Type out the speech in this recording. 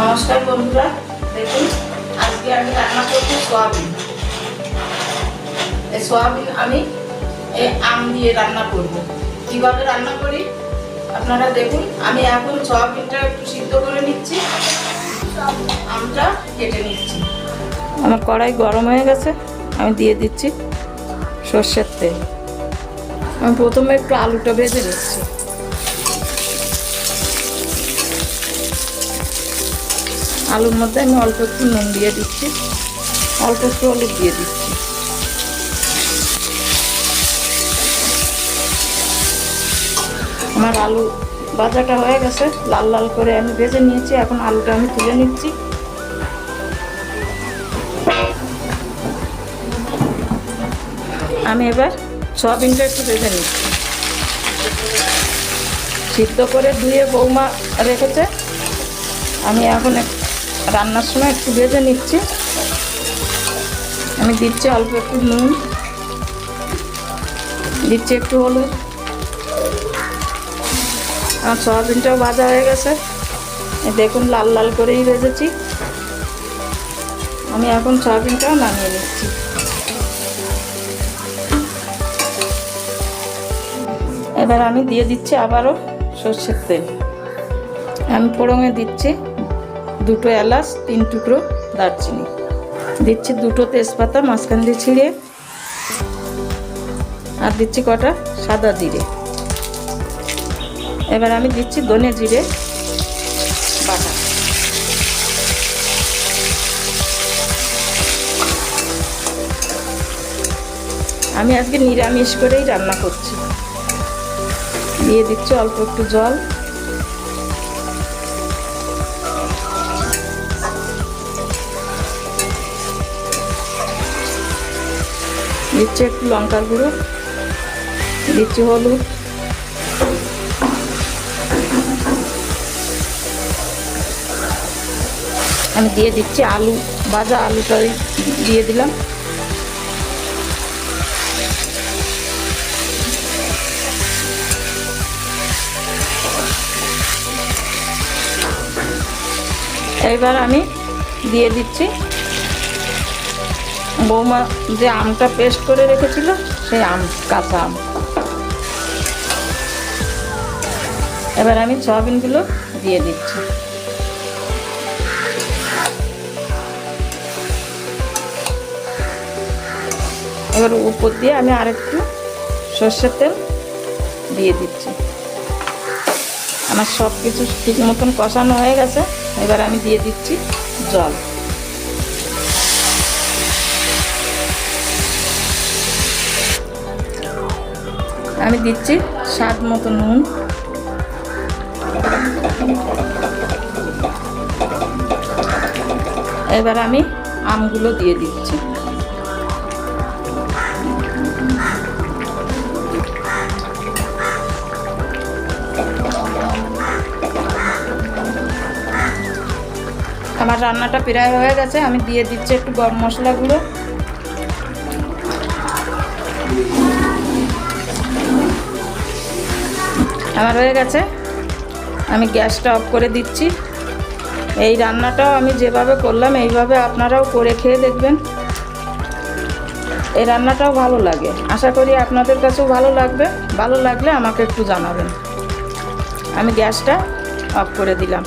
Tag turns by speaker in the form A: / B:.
A: নমস্কার বন্ধুরা, দেখুন, আজকে আমি রান্না করছি সোয়াবিন। এই সোয়াবিন আমি এই আম দিয়ে রান্না করব। কীভাবে রান্না করি? আপনারা দেখুন, আমি এখন সোয়াবিনটা একটু সিদ্ধ করে নিচ্ছি। আমটা কেটে নিচ্ছি। আমার কড়াই গরম হয়ে গেছে, আমি দিয়ে দিচ্ছি সর্ষের তেল। আমি প্রথমে একটু আলুটা ভেজে নিচ্ছি। আলুর মধ্যে আমি অল্প একটু নুন দিয়ে দিচ্ছি। অল্প একটু হলুদ দিয়ে দিচ্ছি। আমার আলু ভাজাটা হয়ে গেছে। লাল লাল করে আমি ভেজে নিয়েছি। এখন আলুটা আমি তুলে নিচ্ছি। আমি এবার সয়াবিনটা একটু ভেজে নিচ্ছি। সিদ্ধ করে ধুয়ে বৌমা রেখেছে। আমি এখন রান্নার সময় একটু ভেজে নিচ্ছি। আমি দিচ্ছি অল্প একটু নুন। দিচ্ছি একটু হলুদ। আমার সয়াবিনটাও ভাজা হয়ে গেছে। দেখুন, লাল লাল করেই ভেজেছি। আমি এখন সয়াবিনটাও নামিয়ে নিচ্ছি। এবার আমি দিয়ে দিচ্ছি আবারও সর্ষের তেল। আমি ফোড়ঙে দিচ্ছি। দুটো এলাচ, তিন টুকরো দারচিনি। দিচ্ছি দুটো তেজপাতা, মাঝখান দিয়ে ছিঁড়ে। আর দিচ্ছি কটা সাদা জিরে। এবার আমি দিচ্ছি ধনে জিরে বাটা। আমি আজকে নিরামিষ করেই রান্না করছি। দিয়ে দিচ্ছি অল্প একটু জল। দিচ্ছি একটু লঙ্কার গুঁড়ো, দিচ্ছি হলুদ। আমি দিয়ে দিচ্ছি আলু, ভাজা আলু আলুটা দিয়ে দিলাম। এবার আমি দিয়ে দিচ্ছি বৌমা যে আমটা পেস্ট করে রেখেছিল, সেই আম, কাঁচা আম। এবার আমি সয়াবিনগুলো দিয়ে দিচ্ছি। এবার উপর দিয়ে আমি আরেকটু সর্ষের তেল দিয়ে দিচ্ছি। আমার সব কিছু ঠিক মতন কষানো হয়ে গেছে, এবার আমি দিয়ে দিচ্ছি জল। আমি দিচ্ছি স্বাদ মতো নুন। এবার আমি আমগুলো দিয়ে দিচ্ছি। আমার রান্নাটা প্রায় হয়ে গেছে, আমি দিয়ে দিচ্ছি একটু গরম মশলাগুলো। আমার হয়ে গেছে। আমি গ্যাসটা অফ করে দিচ্ছি। এই রান্নাটাও আমি যেভাবে করলাম, এইভাবে আপনারাও করে খেয়ে দেখবেন। এই রান্নাটাও ভালো লাগে। আশা করি আপনাদের কাছেও ভালো লাগবে। ভালো লাগলে আমাকে একটু জানাবেন। আমি গ্যাসটা অফ করে দিলাম।